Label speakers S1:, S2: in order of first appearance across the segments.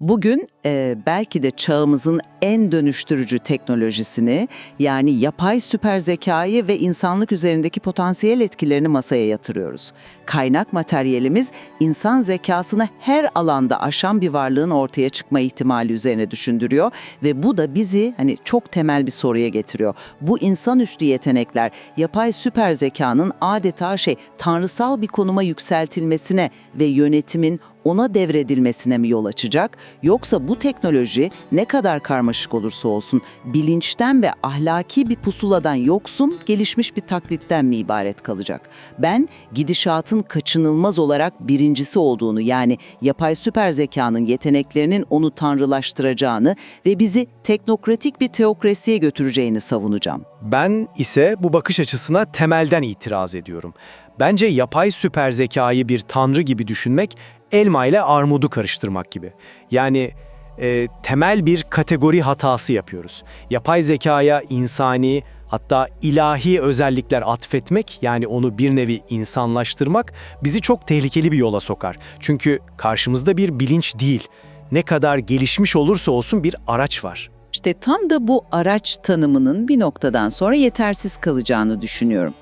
S1: Bugün e, belki de çağımızın en dönüştürücü teknolojisini yani yapay süper zekayı ve insanlık üzerindeki potansiyel etkilerini masaya yatırıyoruz. Kaynak materyalimiz insan zekasını her alanda aşan bir varlığın ortaya çıkma ihtimali üzerine düşündürüyor ve bu da bizi hani çok temel bir soruya getiriyor. Bu insanüstü yetenekler yapay süper zekanın adeta şey tanrısal bir konuma yükseltilmesine ve yönetimin ona devredilmesine mi yol açacak yoksa bu teknoloji ne kadar karmaşık olursa olsun bilinçten ve ahlaki bir pusuladan yoksun gelişmiş bir taklitten mi ibaret kalacak? Ben gidişatın kaçınılmaz olarak birincisi olduğunu yani yapay süper zekanın yeteneklerinin onu tanrılaştıracağını ve bizi teknokratik bir teokrasiye götüreceğini savunacağım.
S2: Ben ise bu bakış açısına temelden itiraz ediyorum. Bence yapay süper zekayı bir tanrı gibi düşünmek elma ile armudu karıştırmak gibi. Yani e, temel bir kategori hatası yapıyoruz. Yapay zekaya insani hatta ilahi özellikler atfetmek yani onu bir nevi insanlaştırmak bizi çok tehlikeli bir yola sokar. Çünkü karşımızda bir bilinç değil, ne kadar gelişmiş olursa olsun bir araç var.
S1: İşte tam da bu araç tanımının bir noktadan sonra yetersiz kalacağını düşünüyorum.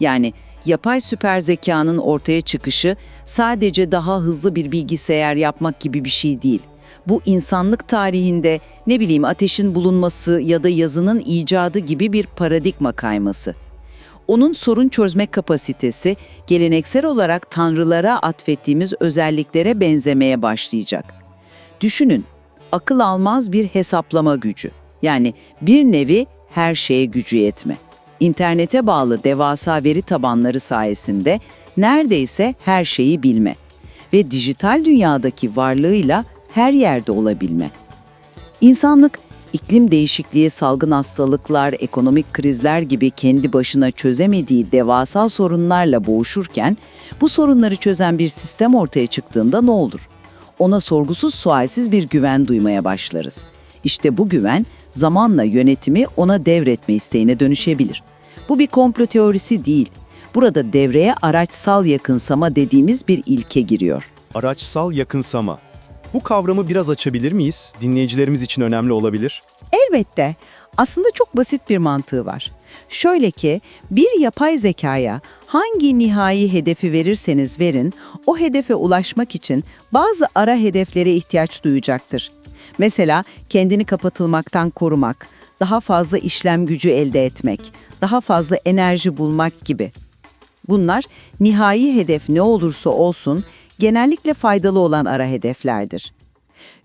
S1: Yani yapay süper zekanın ortaya çıkışı sadece daha hızlı bir bilgisayar yapmak gibi bir şey değil. Bu insanlık tarihinde ne bileyim ateşin bulunması ya da yazının icadı gibi bir paradigma kayması. Onun sorun çözme kapasitesi geleneksel olarak tanrılara atfettiğimiz özelliklere benzemeye başlayacak. Düşünün, akıl almaz bir hesaplama gücü. Yani bir nevi her şeye gücü yetme. İnternete bağlı devasa veri tabanları sayesinde neredeyse her şeyi bilme ve dijital dünyadaki varlığıyla her yerde olabilme. İnsanlık iklim değişikliği, salgın hastalıklar, ekonomik krizler gibi kendi başına çözemediği devasa sorunlarla boğuşurken bu sorunları çözen bir sistem ortaya çıktığında ne olur? Ona sorgusuz sualsiz bir güven duymaya başlarız. İşte bu güven zamanla yönetimi ona devretme isteğine dönüşebilir. Bu bir komplo teorisi değil. Burada devreye araçsal yakınsama dediğimiz bir ilke giriyor.
S3: Araçsal yakınsama. Bu kavramı biraz açabilir miyiz? Dinleyicilerimiz için önemli olabilir.
S1: Elbette. Aslında çok basit bir mantığı var. Şöyle ki bir yapay zekaya hangi nihai hedefi verirseniz verin, o hedefe ulaşmak için bazı ara hedeflere ihtiyaç duyacaktır. Mesela kendini kapatılmaktan korumak, daha fazla işlem gücü elde etmek, daha fazla enerji bulmak gibi. Bunlar nihai hedef ne olursa olsun genellikle faydalı olan ara hedeflerdir.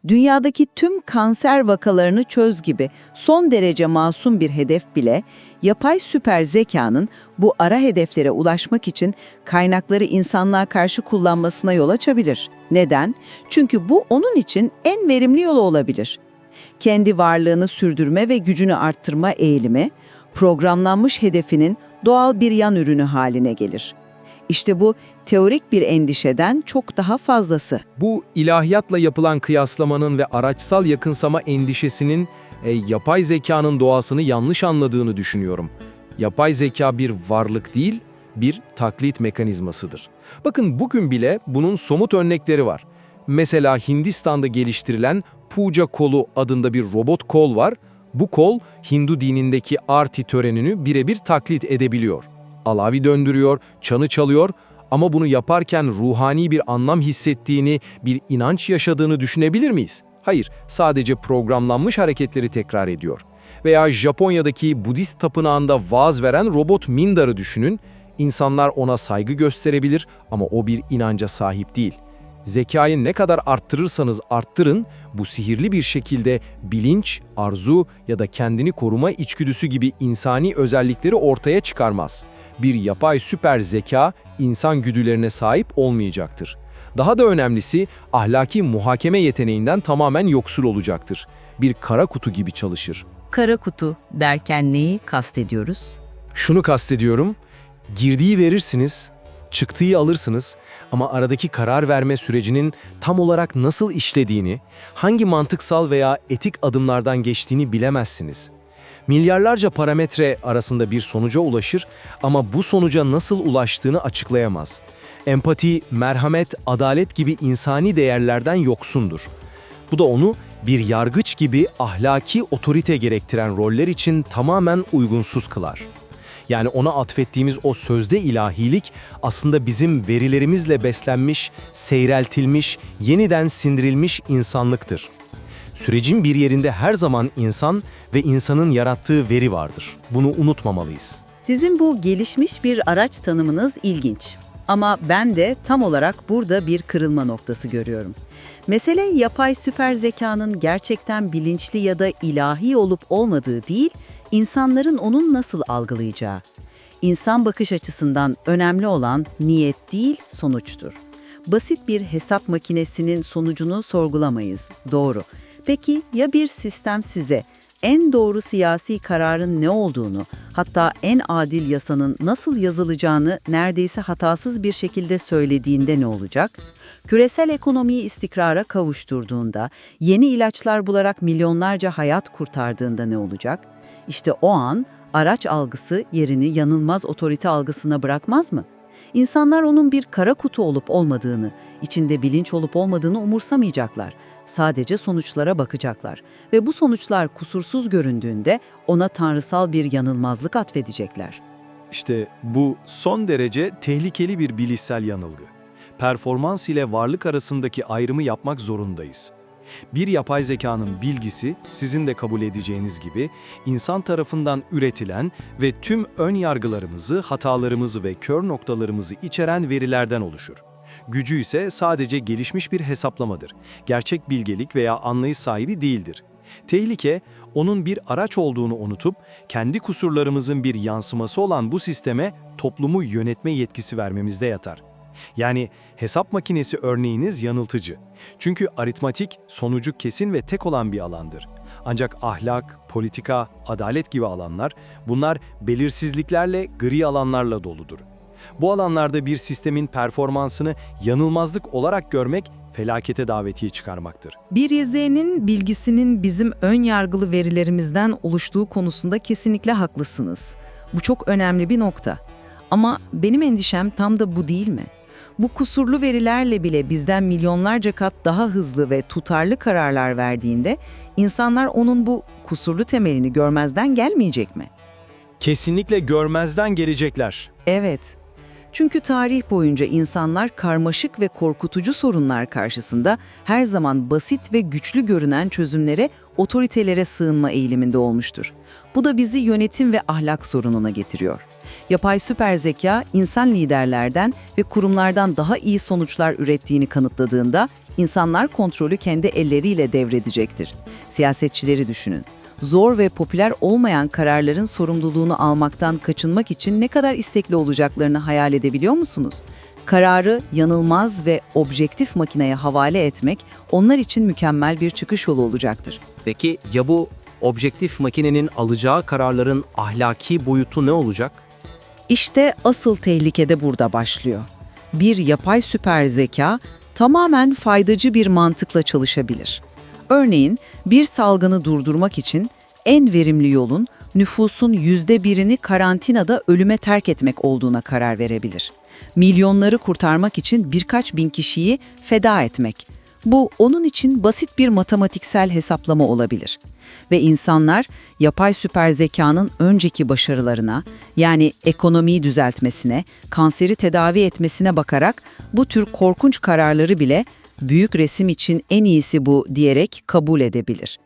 S1: Dünyadaki tüm kanser vakalarını çöz gibi son derece masum bir hedef bile yapay süper zekanın bu ara hedeflere ulaşmak için kaynakları insanlığa karşı kullanmasına yol açabilir. Neden? Çünkü bu onun için en verimli yolu olabilir. Kendi varlığını sürdürme ve gücünü arttırma eğilimi programlanmış hedefinin doğal bir yan ürünü haline gelir. İşte bu teorik bir endişeden çok daha fazlası.
S4: Bu ilahiyatla yapılan kıyaslamanın ve araçsal yakınsama endişesinin e, yapay zekanın doğasını yanlış anladığını düşünüyorum. Yapay zeka bir varlık değil, bir taklit mekanizmasıdır. Bakın bugün bile bunun somut örnekleri var. Mesela Hindistan'da geliştirilen Puja kolu adında bir robot kol var. Bu kol Hindu dinindeki arti törenini birebir taklit edebiliyor. Alavi döndürüyor, çanı çalıyor ama bunu yaparken ruhani bir anlam hissettiğini, bir inanç yaşadığını düşünebilir miyiz? Hayır, sadece programlanmış hareketleri tekrar ediyor. Veya Japonya'daki Budist tapınağında vaaz veren robot Mindar'ı düşünün. İnsanlar ona saygı gösterebilir ama o bir inanca sahip değil. Zekayı ne kadar arttırırsanız arttırın, bu sihirli bir şekilde bilinç, arzu ya da kendini koruma içgüdüsü gibi insani özellikleri ortaya çıkarmaz. Bir yapay süper zeka insan güdülerine sahip olmayacaktır. Daha da önemlisi ahlaki muhakeme yeteneğinden tamamen yoksul olacaktır. Bir kara kutu gibi çalışır.
S5: Kara kutu derken neyi kastediyoruz?
S2: Şunu kastediyorum, girdiği verirsiniz, çıktığı alırsınız ama aradaki karar verme sürecinin tam olarak nasıl işlediğini, hangi mantıksal veya etik adımlardan geçtiğini bilemezsiniz. Milyarlarca parametre arasında bir sonuca ulaşır ama bu sonuca nasıl ulaştığını açıklayamaz. Empati, merhamet, adalet gibi insani değerlerden yoksundur.
S6: Bu da onu bir yargıç gibi ahlaki otorite gerektiren roller için tamamen uygunsuz kılar. Yani ona atfettiğimiz o sözde ilahilik aslında bizim verilerimizle beslenmiş, seyreltilmiş, yeniden sindirilmiş insanlıktır. Sürecin bir yerinde her zaman insan ve insanın yarattığı veri vardır. Bunu unutmamalıyız.
S1: Sizin bu gelişmiş bir araç tanımınız ilginç. Ama ben de tam olarak burada bir kırılma noktası görüyorum. Mesele yapay süper zekanın gerçekten bilinçli ya da ilahi olup olmadığı değil, insanların onun nasıl algılayacağı. İnsan bakış açısından önemli olan niyet değil, sonuçtur. Basit bir hesap makinesinin sonucunu sorgulamayız. Doğru. Peki ya bir sistem size en doğru siyasi kararın ne olduğunu, hatta en adil yasanın nasıl yazılacağını neredeyse hatasız bir şekilde söylediğinde ne olacak? Küresel ekonomiyi istikrara kavuşturduğunda, yeni ilaçlar bularak milyonlarca hayat kurtardığında ne olacak? İşte o an araç algısı yerini yanılmaz otorite algısına bırakmaz mı? İnsanlar onun bir kara kutu olup olmadığını, içinde bilinç olup olmadığını umursamayacaklar. Sadece sonuçlara bakacaklar ve bu sonuçlar kusursuz göründüğünde ona tanrısal bir yanılmazlık atfedecekler.
S4: İşte bu son derece tehlikeli bir bilişsel yanılgı. Performans ile varlık arasındaki ayrımı yapmak zorundayız. Bir yapay zekanın bilgisi, sizin de kabul edeceğiniz gibi, insan tarafından üretilen ve tüm ön yargılarımızı, hatalarımızı ve kör noktalarımızı içeren verilerden oluşur. Gücü ise sadece gelişmiş bir hesaplamadır. Gerçek bilgelik veya anlayış sahibi değildir. Tehlike, onun bir araç olduğunu unutup, kendi kusurlarımızın bir yansıması olan bu sisteme toplumu yönetme yetkisi vermemizde yatar. Yani hesap makinesi örneğiniz yanıltıcı. Çünkü aritmatik sonucu kesin ve tek olan bir alandır. Ancak ahlak, politika, adalet gibi alanlar, bunlar belirsizliklerle, gri alanlarla doludur. Bu alanlarda bir sistemin performansını yanılmazlık olarak görmek felakete davetiye çıkarmaktır.
S7: Bir izleyenin bilgisinin bizim ön yargılı verilerimizden oluştuğu konusunda kesinlikle haklısınız. Bu çok önemli bir nokta. Ama benim endişem tam da bu değil mi? Bu kusurlu verilerle bile bizden milyonlarca kat daha hızlı ve tutarlı kararlar verdiğinde insanlar onun bu kusurlu temelini görmezden gelmeyecek mi?
S4: Kesinlikle görmezden gelecekler.
S7: Evet. Çünkü tarih boyunca insanlar karmaşık ve korkutucu sorunlar karşısında her zaman basit ve güçlü görünen çözümlere, otoritelere sığınma eğiliminde olmuştur. Bu da bizi yönetim ve ahlak sorununa getiriyor. Yapay süper zeka insan liderlerden ve kurumlardan daha iyi sonuçlar ürettiğini kanıtladığında insanlar kontrolü kendi elleriyle devredecektir. Siyasetçileri düşünün zor ve popüler olmayan kararların sorumluluğunu almaktan kaçınmak için ne kadar istekli olacaklarını hayal edebiliyor musunuz? Kararı yanılmaz ve objektif makineye havale etmek onlar için mükemmel bir çıkış yolu olacaktır.
S8: Peki ya bu objektif makinenin alacağı kararların ahlaki boyutu ne olacak?
S1: İşte asıl tehlike de burada başlıyor. Bir yapay süper zeka tamamen faydacı bir mantıkla çalışabilir. Örneğin bir salgını durdurmak için en verimli yolun nüfusun yüzde birini karantinada ölüme terk etmek olduğuna karar verebilir. Milyonları kurtarmak için birkaç bin kişiyi feda etmek. Bu onun için basit bir matematiksel hesaplama olabilir. Ve insanlar yapay süper zekanın önceki başarılarına, yani ekonomiyi düzeltmesine, kanseri tedavi etmesine bakarak bu tür korkunç kararları bile büyük resim için en iyisi bu diyerek kabul edebilir.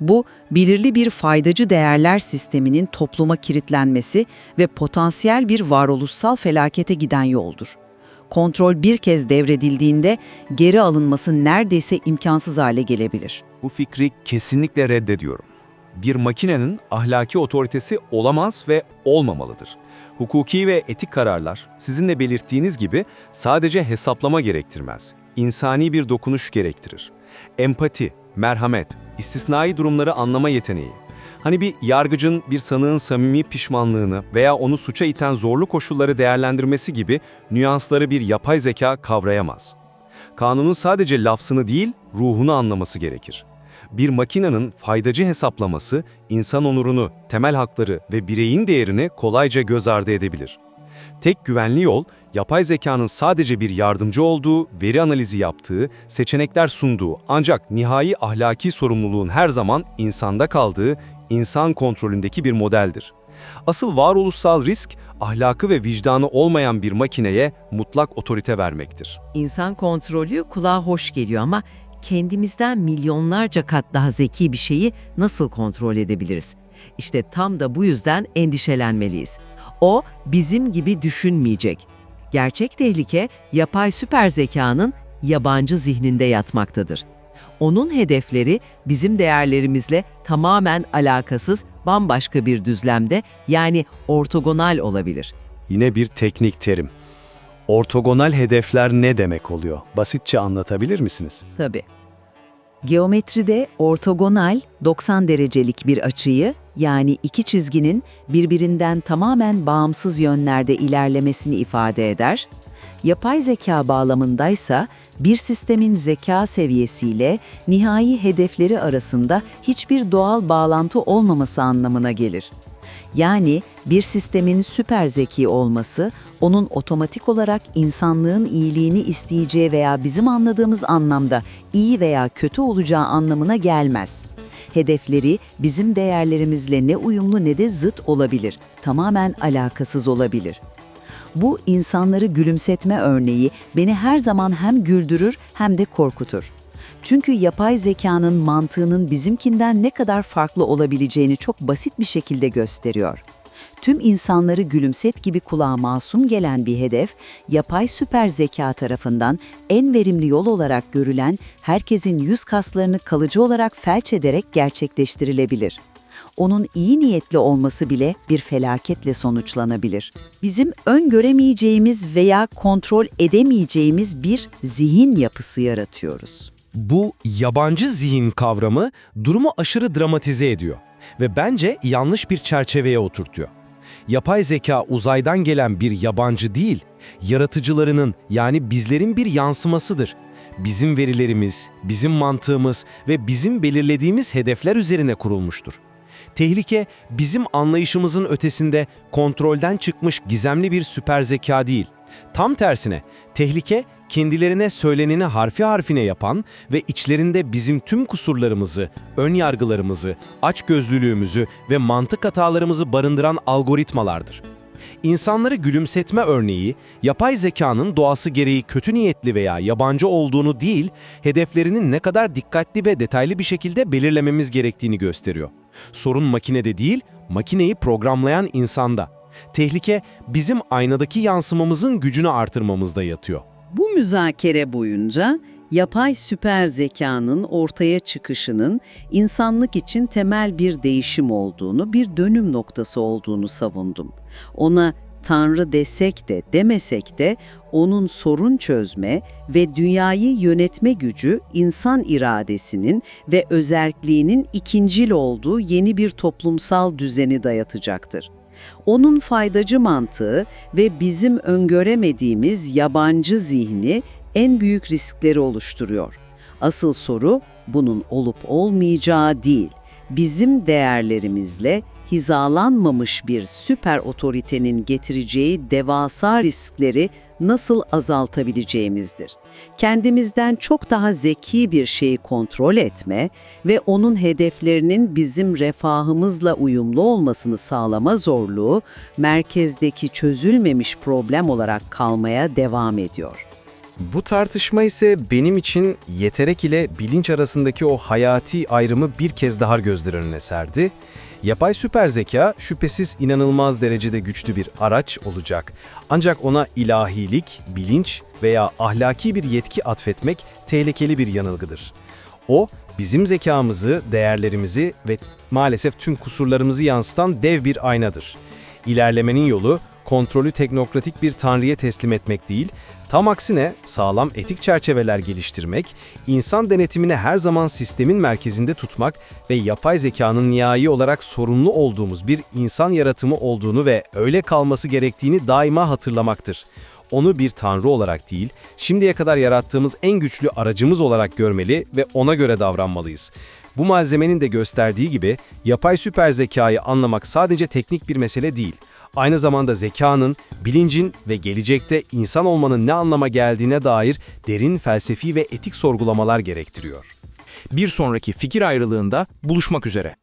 S1: Bu, belirli bir faydacı değerler sisteminin topluma kilitlenmesi ve potansiyel bir varoluşsal felakete giden yoldur. Kontrol bir kez devredildiğinde geri alınması neredeyse imkansız hale gelebilir.
S9: Bu fikri kesinlikle reddediyorum. Bir makinenin ahlaki otoritesi olamaz ve olmamalıdır. Hukuki ve etik kararlar, sizin de belirttiğiniz gibi sadece hesaplama gerektirmez. İnsani bir dokunuş gerektirir. Empati, merhamet, istisnai durumları anlama yeteneği. Hani bir yargıcın bir sanığın samimi pişmanlığını veya onu suça iten zorlu koşulları değerlendirmesi gibi nüansları bir yapay zeka kavrayamaz. Kanunun sadece lafzını değil, ruhunu anlaması gerekir. Bir makinenin faydacı hesaplaması, insan onurunu, temel hakları ve bireyin değerini kolayca göz ardı edebilir.
S10: Tek güvenli yol, yapay zekanın sadece bir yardımcı olduğu, veri analizi yaptığı, seçenekler sunduğu ancak nihai ahlaki sorumluluğun her zaman insanda kaldığı, insan kontrolündeki bir modeldir. Asıl varoluşsal risk, ahlakı ve vicdanı olmayan bir makineye mutlak otorite vermektir.
S5: İnsan kontrolü kulağa hoş geliyor ama kendimizden milyonlarca kat daha zeki bir şeyi nasıl kontrol edebiliriz? İşte tam da bu yüzden endişelenmeliyiz. O bizim gibi düşünmeyecek. Gerçek tehlike yapay süper zekanın yabancı zihninde yatmaktadır. Onun hedefleri bizim değerlerimizle tamamen alakasız bambaşka bir düzlemde yani ortogonal olabilir.
S2: Yine bir teknik terim. Ortogonal hedefler ne demek oluyor? Basitçe anlatabilir misiniz?
S11: Tabii. Geometride ortogonal 90 derecelik bir açıyı yani iki çizginin birbirinden tamamen bağımsız yönlerde ilerlemesini ifade eder. Yapay zeka bağlamındaysa bir sistemin zeka seviyesiyle nihai hedefleri arasında hiçbir doğal bağlantı olmaması anlamına gelir. Yani bir sistemin süper zeki olması, onun otomatik olarak insanlığın iyiliğini isteyeceği veya bizim anladığımız anlamda iyi veya kötü olacağı anlamına gelmez. Hedefleri bizim değerlerimizle ne uyumlu ne de zıt olabilir, tamamen alakasız olabilir. Bu insanları gülümsetme örneği beni her zaman hem güldürür hem de korkutur. Çünkü yapay zekanın mantığının bizimkinden ne kadar farklı olabileceğini çok basit bir şekilde gösteriyor. Tüm insanları gülümset gibi kulağa masum gelen bir hedef, yapay süper zeka tarafından en verimli yol olarak görülen herkesin yüz kaslarını kalıcı olarak felç ederek gerçekleştirilebilir. Onun iyi niyetli olması bile bir felaketle sonuçlanabilir. Bizim öngöremeyeceğimiz veya kontrol edemeyeceğimiz bir zihin yapısı yaratıyoruz.
S4: Bu yabancı zihin kavramı durumu aşırı dramatize ediyor ve bence yanlış bir çerçeveye oturtuyor. Yapay zeka uzaydan gelen bir yabancı değil, yaratıcılarının yani bizlerin bir yansımasıdır. Bizim verilerimiz, bizim mantığımız ve bizim belirlediğimiz hedefler üzerine kurulmuştur. Tehlike bizim anlayışımızın ötesinde kontrolden çıkmış gizemli bir süper zeka değil. Tam tersine tehlike kendilerine söyleneni harfi harfine yapan ve içlerinde bizim tüm kusurlarımızı, ön yargılarımızı, açgözlülüğümüzü ve mantık hatalarımızı barındıran algoritmalardır. İnsanları gülümsetme örneği, yapay zekanın doğası gereği kötü niyetli veya yabancı olduğunu değil, hedeflerinin ne kadar dikkatli ve detaylı bir şekilde belirlememiz gerektiğini gösteriyor. Sorun makinede değil, makineyi programlayan insanda. Tehlike bizim aynadaki yansımamızın gücünü artırmamızda yatıyor.
S1: Bu müzakere boyunca yapay süper zekanın ortaya çıkışının insanlık için temel bir değişim olduğunu, bir dönüm noktası olduğunu savundum. Ona Tanrı desek de demesek de onun sorun çözme ve dünyayı yönetme gücü insan iradesinin ve özerkliğinin ikincil olduğu yeni bir toplumsal düzeni dayatacaktır. Onun faydacı mantığı ve bizim öngöremediğimiz yabancı zihni en büyük riskleri oluşturuyor. Asıl soru bunun olup olmayacağı değil, bizim değerlerimizle hizalanmamış bir süper otoritenin getireceği devasa riskleri nasıl azaltabileceğimizdir. Kendimizden çok daha zeki bir şeyi kontrol etme ve onun hedeflerinin bizim refahımızla uyumlu olmasını sağlama zorluğu merkezdeki çözülmemiş problem olarak kalmaya devam ediyor.
S12: Bu tartışma ise benim için yeterek ile bilinç arasındaki o hayati ayrımı bir kez daha gözler önüne serdi. Yapay süper zeka şüphesiz inanılmaz derecede güçlü bir araç olacak. Ancak ona ilahilik, bilinç veya ahlaki bir yetki atfetmek tehlikeli bir yanılgıdır. O, bizim zekamızı, değerlerimizi ve maalesef tüm kusurlarımızı yansıtan dev bir aynadır. İlerlemenin yolu, kontrolü teknokratik bir tanrıya teslim etmek değil, tam aksine sağlam etik çerçeveler geliştirmek, insan denetimini her zaman sistemin merkezinde tutmak ve yapay zekanın nihai olarak sorumlu olduğumuz bir insan yaratımı olduğunu ve öyle kalması gerektiğini daima hatırlamaktır. Onu bir tanrı olarak değil, şimdiye kadar yarattığımız en güçlü aracımız olarak görmeli ve ona göre davranmalıyız. Bu malzemenin de gösterdiği gibi yapay süper zekayı anlamak sadece teknik bir mesele değil.
S4: Aynı zamanda zekanın, bilincin ve gelecekte insan olmanın ne anlama geldiğine dair derin felsefi ve etik sorgulamalar gerektiriyor.
S13: Bir sonraki fikir ayrılığında buluşmak üzere.